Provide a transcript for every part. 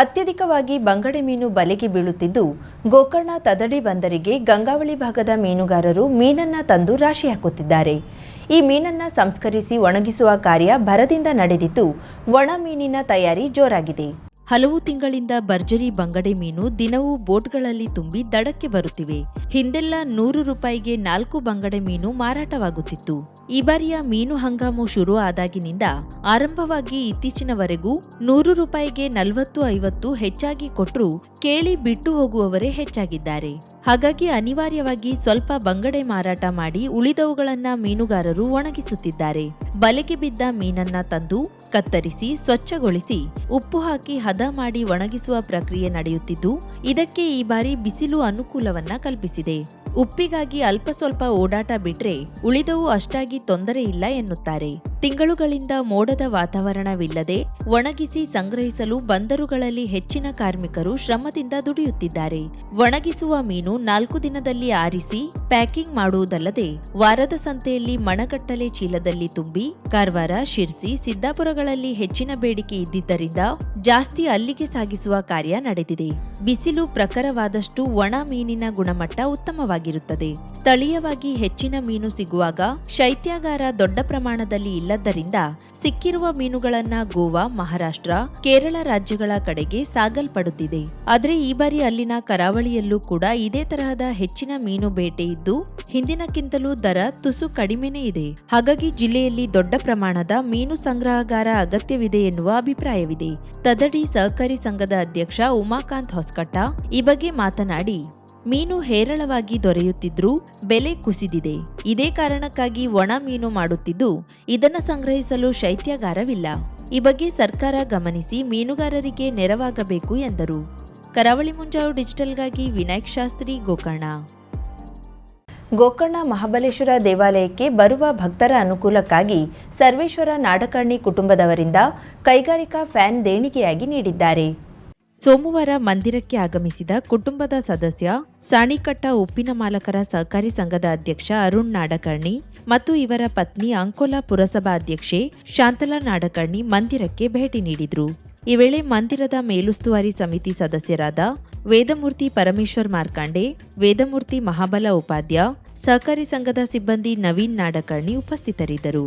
ಅತ್ಯಧಿಕವಾಗಿ ಬಂಗಡೆ ಮೀನು ಬಲೆಗೆ ಬೀಳುತ್ತಿದ್ದು, ಗೋಕರ್ಣ ತದಡಿ ಬಂದರಿಗೆ ಗಂಗಾವಳಿ ಭಾಗದ ಮೀನುಗಾರರು ಮೀನನ್ನ ತಂದು ರಾಶಿ ಹಾಕುತ್ತಿದ್ದಾರೆ. ಈ ಮೀನನ್ನ ಸಂಸ್ಕರಿಸಿ ಒಣಗಿಸುವ ಕಾರ್ಯ ಭರದಿಂದ ನಡೆದಿದ್ದು, ಒಣ ಮೀನಿನ ತಯಾರಿ ಜೋರಾಗಿದೆ. ಹಲವು ತಿಂಗಳಿಂದ ಭರ್ಜರಿ ಬಂಗಡೆ ಮೀನು ದಿನವೂ ಬೋಟ್ಗಳಲ್ಲಿ ತುಂಬಿ ದಡಕ್ಕೆ ಬರುತ್ತಿವೆ. ಹಿಂದೆಲ್ಲ ನೂರು ರೂಪಾಯಿಗೆ ನಾಲ್ಕು ಬಂಗಡೆ ಮೀನು ಮಾರಾಟವಾಗುತ್ತಿತ್ತು. ಈ ಬಾರಿಯ ಮೀನು ಹಂಗಾಮು ಶುರು ಆದಾಗಿನಿಂದ ಆರಂಭವಾಗಿ ಇತ್ತೀಚಿನವರೆಗೂ ನೂರು ರೂಪಾಯಿಗೆ ನಲವತ್ತು ಐವತ್ತು ಹೆಚ್ಚಾಗಿ ಕೊಟ್ಟರೂ ಕೇಳಿ ಬಿಟ್ಟು ಹೋಗುವವರೇ ಹೆಚ್ಚಾಗಿದ್ದಾರೆ. ಹಾಗಾಗಿ ಅನಿವಾರ್ಯವಾಗಿ ಸ್ವಲ್ಪ ಬಂಗಡೆ ಮಾರಾಟ ಮಾಡಿ ಉಳಿದವುಗಳನ್ನ ಮೀನುಗಾರರು ಒಣಗಿಸುತ್ತಿದ್ದಾರೆ. ಬಲೆಗೆ ಬಿದ್ದ ಮೀನನ್ನ ತಂದು ಕತ್ತರಿಸಿ, ಸ್ವಚ್ಛಗೊಳಿಸಿ, ಉಪ್ಪು ಹಾಕಿ ಹದ ಮಾಡಿ ಒಣಗಿಸುವ ಪ್ರಕ್ರಿಯೆ ನಡೆಯುತ್ತಿದ್ದು, ಇದಕ್ಕೆ ಈ ಬಾರಿ ಬಿಸಿಲು ಅನುಕೂಲವನ್ನ ಕಲ್ಪಿಸಿದೆ. ಉಪ್ಪಿಗಾಗಿ ಅಲ್ಪ ಸ್ವಲ್ಪ ಓಡಾಟ ಬಿಟ್ರೆ ಉಳಿದವು ಅಷ್ಟಾಗಿ ತೊಂದರೆ ಇಲ್ಲ ಎನ್ನುತ್ತಾರೆ. ತಿಂಗಳುಗಳಿಂದ ಮೋಡದ ವಾತಾವರಣವಿಲ್ಲದೆ ಒಣಗಿಸಿ ಸಂಗ್ರಹಿಸಲು ಬಂದರುಗಳಲ್ಲಿ ಹೆಚ್ಚಿನ ಕಾರ್ಮಿಕರು ಶ್ರಮದಿಂದ ದುಡಿಯುತ್ತಿದ್ದಾರೆ. ಒಣಗಿಸುವ ಮೀನು ನಾಲ್ಕು ದಿನದಲ್ಲಿ ಆರಿಸಿ ಪ್ಯಾಕಿಂಗ್ ಮಾಡುವುದಲ್ಲದೆ ವಾರದ ಸಂತೆಯಲ್ಲಿ ಮಣಗಟ್ಟಲೆ ಚೀಲದಲ್ಲಿ ತುಂಬಿ ಕಾರವಾರ, ಶಿರ್ಸಿ, ಸಿದ್ದಾಪುರಗಳಲ್ಲಿ ಹೆಚ್ಚಿನ ಬೇಡಿಕೆ ಇದ್ದಿದ್ದರಿಂದ ಜಾಸ್ತಿ ಅಲ್ಲಿಗೆ ಸಾಗಿಸುವ ಕಾರ್ಯ ನಡೆದಿದೆ. ಬಿಸಿಲು ಪ್ರಖರವಾದಷ್ಟು ಒಣ ಮೀನಿನ ಗುಣಮಟ್ಟ ಉತ್ತಮವಾಗಿರುತ್ತದೆ ಸ್ಥಳೀಯವಾಗಿ ಹೆಚ್ಚಿನ ಮೀನು ಸಿಗುವಾಗ ಶೈತ್ಯಾಗಾರ ದೊಡ್ಡ ಪ್ರಮಾಣದಲ್ಲಿ ಇಲ್ಲದ್ದರಿಂದ ಸಿಕ್ಕಿರುವ ಮೀನುಗಳನ್ನ ಗೋವಾ, ಮಹಾರಾಷ್ಟ್ರ, ಕೇರಳ ರಾಜ್ಯಗಳ ಕಡೆಗೆ ಸಾಗಲ್ಪಡುತ್ತಿದೆ. ಆದರೆ ಈ ಬಾರಿ ಅಲ್ಲಿನ ಕರಾವಳಿಯಲ್ಲೂ ಕೂಡ ಇದೇ ತರಹದ ಹೆಚ್ಚಿನ ಮೀನು ಬೇಟೆ ಇದ್ದು ಹಿಂದಿನಕ್ಕಿಂತಲೂ ದರ ತುಸು ಕಡಿಮೆನೇ ಇದೆ. ಹಾಗಾಗಿ ಜಿಲ್ಲೆಯಲ್ಲಿ ದೊಡ್ಡ ಪ್ರಮಾಣದ ಮೀನು ಸಂಗ್ರಹಗಾರ ಅಗತ್ಯವಿದೆ ಎನ್ನುವ ಅಭಿಪ್ರಾಯವಿದೆ. ತದಡಿ ಸಹಕಾರಿ ಸಂಘದ ಅಧ್ಯಕ್ಷ ಉಮಾಕಾಂತ್ ಹೊಸಕಟ್ಟ ಈ ಬಗ್ಗೆ ಮಾತನಾಡಿ ಮೀನು ಹೇರಳವಾಗಿ ದೊರೆಯುತ್ತಿದ್ರೂ ಬೆಲೆ ಕುಸಿದಿದೆ. ಇದೇ ಕಾರಣಕ್ಕಾಗಿ ಒಣ ಮೀನು ಮಾಡುತ್ತಿದ್ದು, ಇದನ್ನು ಸಂಗ್ರಹಿಸಲು ಶೈತ್ಯಾಗಾರವಿಲ್ಲ. ಈ ಬಗ್ಗೆ ಸರ್ಕಾರ ಗಮನಿಸಿ ಮೀನುಗಾರರಿಗೆ ನೆರವಾಗಬೇಕು ಎಂದರು. ಕರಾವಳಿ ಮುಂಜಾವು ಡಿಜಿಟಲ್ಗಾಗಿ ವಿನಾಯಕ್ ಶಾಸ್ತ್ರಿ, ಗೋಕರ್ಣ. ಗೋಕರ್ಣ ಮಹಾಬಲೇಶ್ವರ ದೇವಾಲಯಕ್ಕೆ ಬರುವ ಭಕ್ತರ ಅನುಕೂಲಕ್ಕಾಗಿ ಸರ್ವೇಶ್ವರ ನಾಡಕರ್ಣಿ ಕುಟುಂಬದವರಿಂದ ಕೈಗಾರಿಕಾ ಫ್ಯಾನ್ ದೇಣಿಗೆಯಾಗಿ ನೀಡಿದ್ದಾರೆ. ಸೋಮವಾರ ಮಂದಿರಕ್ಕೆ ಆಗಮಿಸಿದ ಕುಟುಂಬದ ಸದಸ್ಯ, ಸಾಣಿಕಟ್ಟ ಉಪ್ಪಿನ ಮಾಲಕರ ಸಹಕಾರಿ ಸಂಘದ ಅಧ್ಯಕ್ಷ ಅರುಣ್ ನಾಡಕರ್ಣಿ ಮತ್ತು ಇವರ ಪತ್ನಿ ಅಂಕೋಲಾ ಪುರಸಭಾ ಅಧ್ಯಕ್ಷೆ ಶಾಂತಲಾ ನಾಡಕರ್ಣಿ ಮಂದಿರಕ್ಕೆ ಭೇಟಿ ನೀಡಿದರು. ಈ ವೇಳೆ ಮಂದಿರದ ಮೇಲುಸ್ತುವಾರಿ ಸಮಿತಿ ಸದಸ್ಯರಾದ ವೇದಮೂರ್ತಿ ಪರಮೇಶ್ವರ್ ಮಾರ್ಕಾಂಡೆ, ವೇದಮೂರ್ತಿ ಮಹಾಬಲ ಉಪಾಧ್ಯ, ಸಹಕಾರಿ ಸಂಘದ ಸಿಬ್ಬಂದಿ ನವೀನ್ ನಾಡಕರ್ಣಿ ಉಪಸ್ಥಿತರಿದ್ದರು.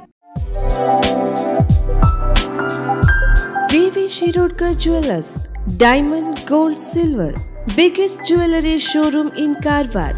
VV Shirodkar jewellers diamond gold silver biggest jewellery showroom in Karwar